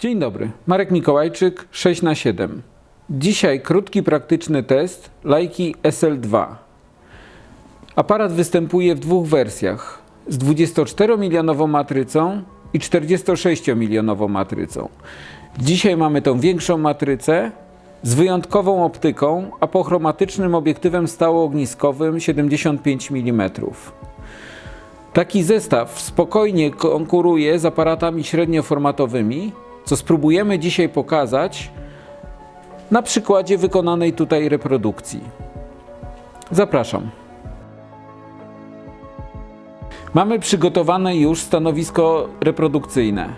Dzień dobry, Marek Mikołajczyk, 6 na 7 Dzisiaj krótki praktyczny test Leica SL2. Aparat występuje w dwóch wersjach z 24-milionową matrycą i 46-milionową matrycą. Dzisiaj mamy tą większą matrycę z wyjątkową optyką, apochromatycznym obiektywem stałoogniskowym 75 mm. Taki zestaw spokojnie konkuruje z aparatami średnioformatowymi, co spróbujemy dzisiaj pokazać na przykładzie wykonanej tutaj reprodukcji. Zapraszam. Mamy przygotowane już stanowisko reprodukcyjne.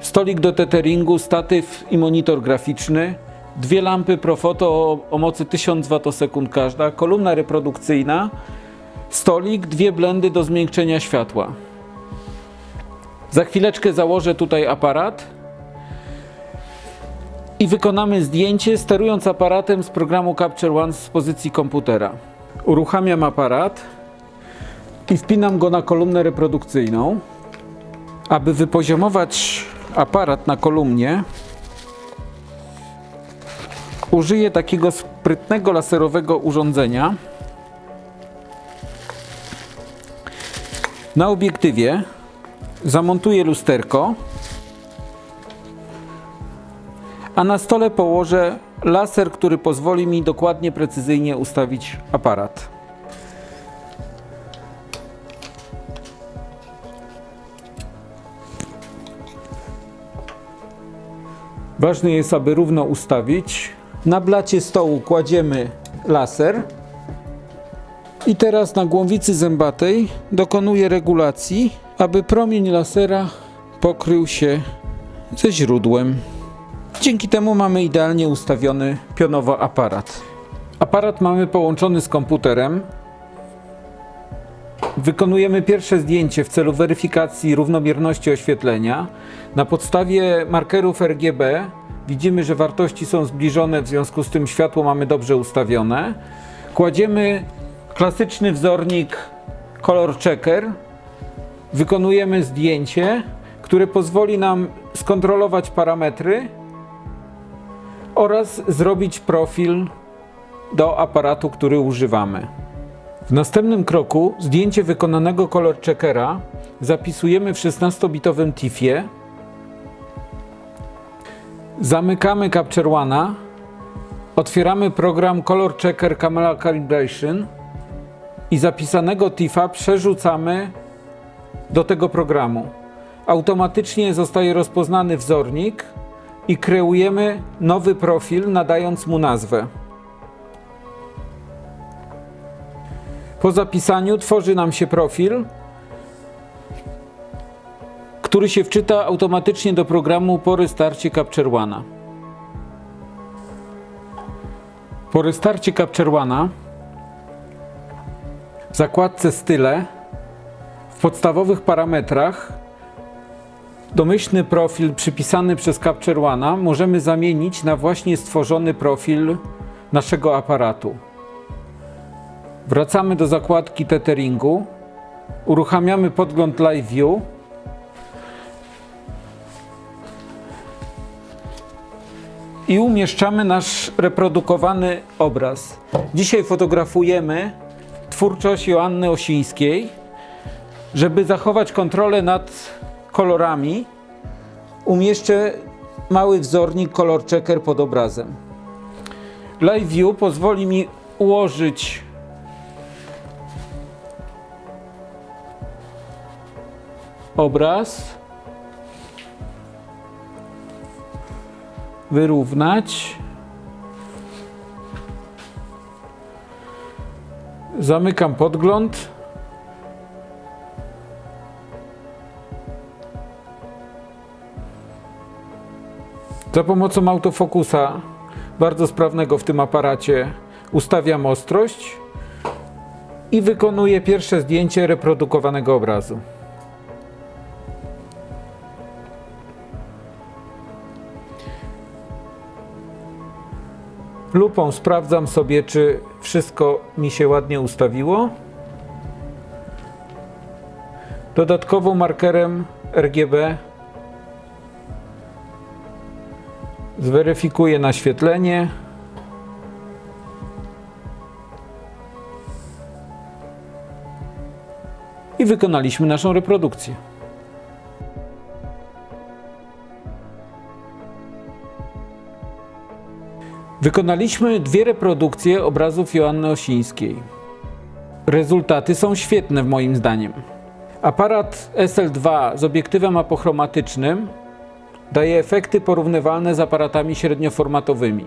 Stolik do tetheringu, statyw i monitor graficzny, dwie lampy Profoto o, o mocy 1000 Wh każda, kolumna reprodukcyjna, stolik, dwie blendy do zmiękczenia światła. Za chwileczkę założę tutaj aparat i wykonamy zdjęcie sterując aparatem z programu Capture One z pozycji komputera. Uruchamiam aparat i wpinam go na kolumnę reprodukcyjną. Aby wypoziomować aparat na kolumnie, użyję takiego sprytnego laserowego urządzenia. Na obiektywie zamontuję lusterko, a na stole położę laser, który pozwoli mi dokładnie, precyzyjnie ustawić aparat. Ważne jest, aby równo ustawić. Na blacie stołu kładziemy laser. I teraz na głowicy zębatej dokonuję regulacji, aby promień lasera pokrył się ze źródłem. Dzięki temu mamy idealnie ustawiony pionowo aparat. Aparat mamy połączony z komputerem. Wykonujemy pierwsze zdjęcie w celu weryfikacji równomierności oświetlenia. Na podstawie markerów RGB widzimy, że wartości są zbliżone, w związku z tym światło mamy dobrze ustawione. Kładziemy klasyczny wzornik Color Checker. Wykonujemy zdjęcie, które pozwoli nam skontrolować parametry oraz zrobić profil do aparatu, który używamy. W następnym kroku zdjęcie wykonanego kolor checkera zapisujemy w 16-bitowym TIFie. Zamykamy Capture One'a. Otwieramy program Color Checker Camera Calibration i zapisanego TIFa przerzucamy do tego programu. Automatycznie zostaje rozpoznany wzornik i kreujemy nowy profil, nadając mu nazwę. Po zapisaniu tworzy nam się profil, który się wczyta automatycznie do programu po restarcie Capture One'a. Po restarcie Capture One'a w zakładce Style w podstawowych parametrach domyślny profil przypisany przez Capture One'a możemy zamienić na właśnie stworzony profil naszego aparatu. Wracamy do zakładki tetheringu, uruchamiamy podgląd Live View i umieszczamy nasz reprodukowany obraz. Dzisiaj fotografujemy twórczość Joanny Osińskiej. Żeby zachować kontrolę nad kolorami, umieszczę mały wzornik Color Checker pod obrazem. Live View pozwoli mi ułożyć obraz, wyrównać. Zamykam podgląd. Za pomocą autofokusa, bardzo sprawnego w tym aparacie, ustawiam ostrość i wykonuję pierwsze zdjęcie reprodukowanego obrazu. Lupą sprawdzam sobie, czy wszystko mi się ładnie ustawiło. Dodatkowo markerem RGB Zweryfikuję naświetlenie. I wykonaliśmy naszą reprodukcję. Wykonaliśmy dwie reprodukcje obrazów Joanny Osińskiej. Rezultaty są świetne w moim zdaniem. Aparat SL2 z obiektywem apochromatycznym daje efekty porównywalne z aparatami średnioformatowymi.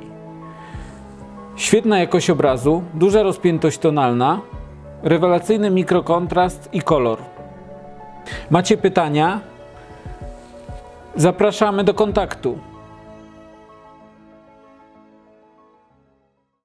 Świetna jakość obrazu, duża rozpiętość tonalna, rewelacyjny mikrokontrast i kolor. Macie pytania? Zapraszamy do kontaktu.